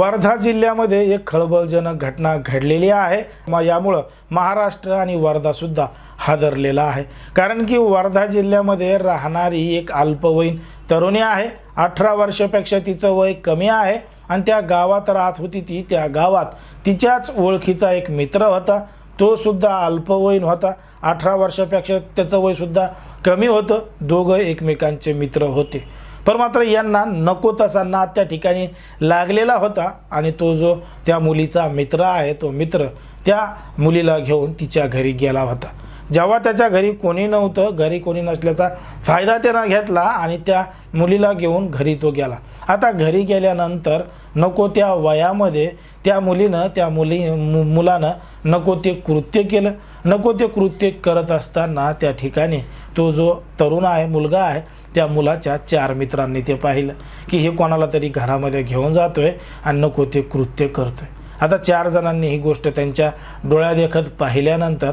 वर्धा जिल्ह्यामध्ये एक खळबळजनक घटना घडलेली आहे. मग यामुळं महाराष्ट्र आणि वर्धासुद्धा हादरलेला आहे. कारण की वर्धा जिल्ह्यामध्ये राहणारी एक अल्पवयीन तरुणी आहे. अठरा वर्षापेक्षा तिचं वय कमी आहे आणि त्या गावात राहत होती ती. त्या गावात तिच्याच ओळखीचा एक मित्र होता. तो सुद्धा अल्पवयीन होता. अठरा वर्षापेक्षा त्याचं वयसुद्धा कमी होतं. दोघं एकमेकांचे मित्र होते. पण मात्र यांना नको तसा नाद त्या ठिकाणी लागलेला होता. आणि तो जो त्या मुलीचा मित्र आहे तो मित्र त्या मुलीला घेऊन तिच्या घरी गेला होता. जेव्हा त्याच्या घरी कोणी नव्हतं घरी कोणी नसल्याचा फायदा त्यानं घेतला आणि त्या मुलीला घेऊन घरी तो गेला. आता घरी गेल्यानंतर नको त्या वयामध्ये त्या मुलीनं त्या मुली मु मुलानं नको ते कृत्य केलं. नको ते कृत्य करत असताना त्या ठिकाणी तो जो तरुण आहे मुलगा आहे त्या मुलाच्या चार मित्रांनी ते पाहिलं की हे कोणाला तरी घरामध्ये घेऊन जातोय आणि नको ते कृत्य करतोय. आता चार जणांनी ही गोष्ट त्यांच्या डोळ्यादेखत पाहिल्यानंतर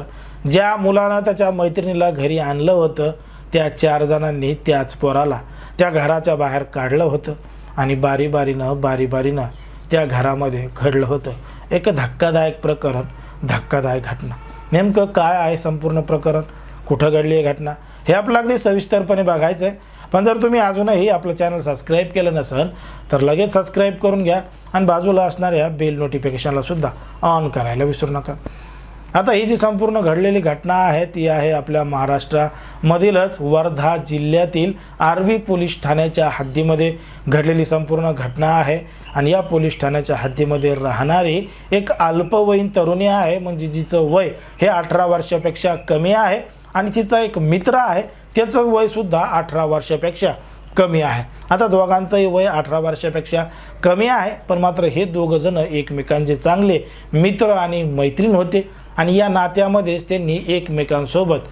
ज्या मुलानं त्याच्या मैत्रिणीला घरी आणलं होतं त्या चार जणांनी त्याच पोराला त्या घराच्या बाहेर काढलं होतं आणि बारी बारीनं बारी बारीनं त्या घरामध्ये घडलं होतं. एक धक्कादायक प्रकरण धक्कादायक घटना. नेमकं काय आहे संपूर्ण प्रकरण? कुठं घडली आहे घटना? हे आपलं अगदी सविस्तरपणे बघायचं आहे पण जर तुम्ही अजूनही आपलं चॅनल सबस्क्राईब केलं नसेल तर लगेच सबस्क्राईब करून घ्या आणि बाजूला असणाऱ्या बेल नोटिफिकेशनला सुद्धा ऑन करायला विसरू नका. आता ही जी संपूर्ण घडलेली घटना आहे ती आहे आपल्या महाराष्ट्रामधीलच वर्धा जिल्ह्यातील आर्वी पोलीस ठाण्याच्या हद्दीमध्ये घडलेली संपूर्ण घटना आहे. आणि या पोलीस ठाण्याच्या हद्दीमध्ये राहणारी एक अल्पवयीन तरुणी आहे. म्हणजे जिचं वय हे अठरा वर्षापेक्षा कमी आहे आणि तिचा एक मित्र आहे. त्याचं वयसुद्धा अठरा वर्षापेक्षा कमी आहे. आता दोघांचंही वय अठरा वर्षापेक्षा कमी आहे पण मात्र हे दोघंजणं एकमेकांचे चांगले मित्र आणि मैत्रीण होते. आणि या नात्यामध्येच त्यांनी एकमेकांसोबत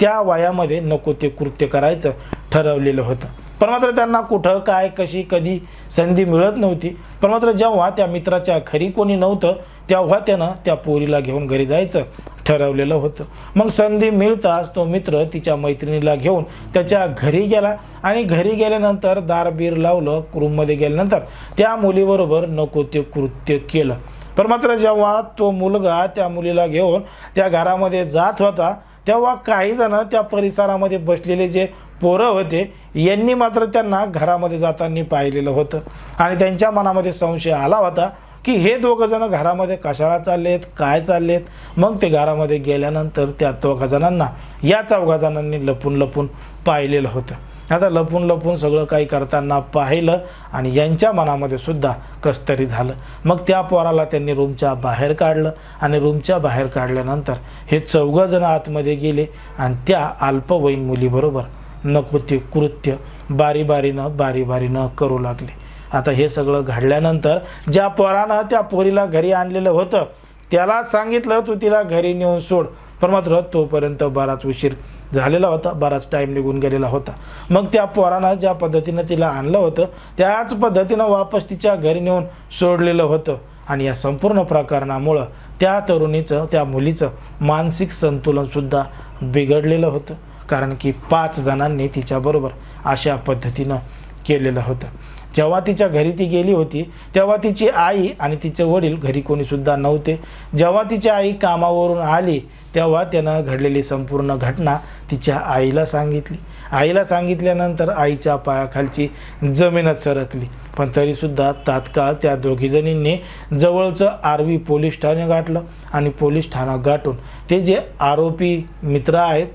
त्या वयामध्ये नको ते कृत्य करायचं ठरवलेलं होतं. पण मात्र त्यांना कुठं काय कशी कधी संधी मिळत नव्हती. पण मात्र जेव्हा त्या मित्राच्या घरी कोणी नव्हतं तेव्हा त्यानं त्या पोरीला घेऊन घरी जायचं ठरवलेलं होतं. मग संधी मिळताच तो मित्र तिच्या मैत्रिणीला घेऊन त्याच्या घरी गेला आणि घरी गेल्यानंतर दार बीर लावलं रूममध्ये गेल्यानंतर. त्या मुलीबरोबर नको ते कृत्य केलं. पण मात्र जेव्हा तो मुलगा त्या मुलीला घेऊन त्या घरामध्ये जात होता तेव्हा काही जण त्या परिसरामध्ये बसलेले जे पोरं होते यांनी मात्र त्यांना घरामध्ये जाताना पाहिलेलं होतं. आणि त्यांच्या मनामध्ये संशय आला होता की हे दोघंजणं घरामध्ये कशाला चाललेत काय चाललेत? मग ते घरामध्ये गेल्यानंतर त्या दोघाजणांना या चौघाजणांनी लपून लपून पाहिलेलं होतं. आता लपून लपून सगळं काही करताना पाहिलं आणि यांच्या मनामध्ये सुद्धा कस्तरी झालं. मग त्या पोराला त्यांनी रूमच्या बाहेर काढलं आणि रूमच्या बाहेर काढल्यानंतर हे चौघं जण आतमध्ये गेले आणि त्या अल्पवयीन मुलीबरोबर नको ते कृत्य बारी बारीनं बारी बारीनं करू लागले. आता हे सगळं घडल्यानंतर ज्या पोरानं त्या पोरीला घरी आणलेलं होतं त्याला सांगितलं तू तिला घरी नेऊन सोड. पण मात्र तोपर्यंत बराच उशीर झालेला होता बराच टाईम निघून गेलेला होता. मग त्या पोरानं ज्या पद्धतीनं तिला आणलं होतं त्याच पद्धतीनं वापस तिच्या घरी नेऊन सोडलेलं होतं. आणि या संपूर्ण प्रकरणामुळं त्या तरुणीचं त्या मुलीचं मानसिक संतुलनसुद्धा बिघडलेलं होतं. कारण की पाच जणांनी तिच्याबरोबर अशा पद्धतीनं केलेलं होतं. जेव्हा तिच्या घरी ती गेली होती तेव्हा तिची आई आणि तिचे वडील घरी कोणीसुद्धा नव्हते. जेव्हा तिची आई कामावरून आली तेव्हा त्यानं घडलेली संपूर्ण घटना तिच्या आईला सांगितली. आईला सांगितल्यानंतर आईच्या पायाखालची जमीनच सरकली. पण तरीसुद्धा तात्काळ त्या दोघीजणींनी जवळचं आर्वी पोलीस ठाणे गाठलं आणि पोलीस ठाणं गाठून ते जे आरोपी मित्र आहेत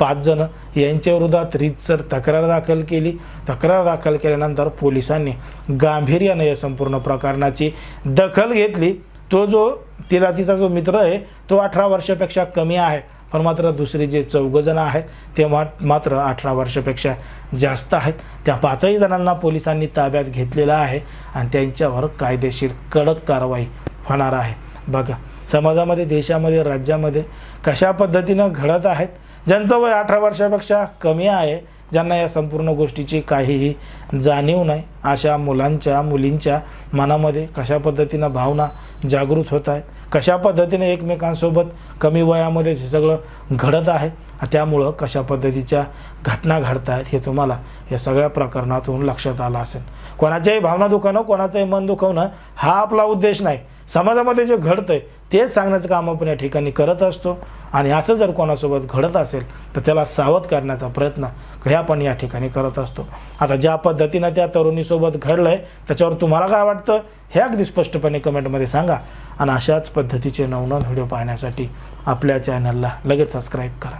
पाच जण. यांच्या विरोधात रीतसर तक्रार दाखल केली. तक्रार दाखल केल्यानंतर पोलिसांनी गांभीर्यानं या संपूर्ण प्रकरणाची दखल घेतली. तो जो तिला तिचा जो मित्र आहे तो अठरा वर्षापेक्षा कमी आहे. पण मात्र दुसरे जे चौघजणं आहेत ते मात्र अठरा वर्षापेक्षा जास्त आहेत. त्या पाचही जणांना पोलिसांनी ताब्यात घेतलेलं आहे आणि त्यांच्यावर कायदेशीर कडक कारवाई होणार आहे. बघा समाजामध्ये देशामध्ये राज्यामध्ये कशा पद्धतीनं घडत आहेत ज्यांचं वय अठरा वर्षापेक्षा कमी आहे ज्यांना या संपूर्ण गोष्टीची काहीही जाणीव नाही अशा मुलांच्या मुलींच्या मनामध्ये कशा पद्धतीनं भावना जागृत होत आहेत कशा पद्धतीने एकमेकांसोबत कमी वयामध्ये हे सगळं घडत आहे त्यामुळं कशा पद्धतीच्या घटना घडत आहेत हे तुम्हाला या सगळ्या प्रकरणातून लक्षात आलं असेल. कोणाच्याही भावना दुखवणं कोणाचंही मन दुखवणं हा आपला उद्देश नाही. समाजामध्ये जे घडतं आहे तेच सांगण्याचं काम आपण या ठिकाणी करत असतो. आणि असं जर कोणासोबत घडत असेल तर त्याला सावध करण्याचा प्रयत्न हे आपण या ठिकाणी करत असतो. आता ज्या पद्धतीनं त्या तरुणीसोबत घडलं आहे त्याच्यावर तुम्हाला काय वाटतं? हे अगदी स्पष्टपणे कमेंटमध्ये सांगा. आणि अशाच पद्धतीचे नवनवन व्हिडिओ पाहण्यासाठी आपल्या चॅनलला लगेच सबस्क्राईब करा.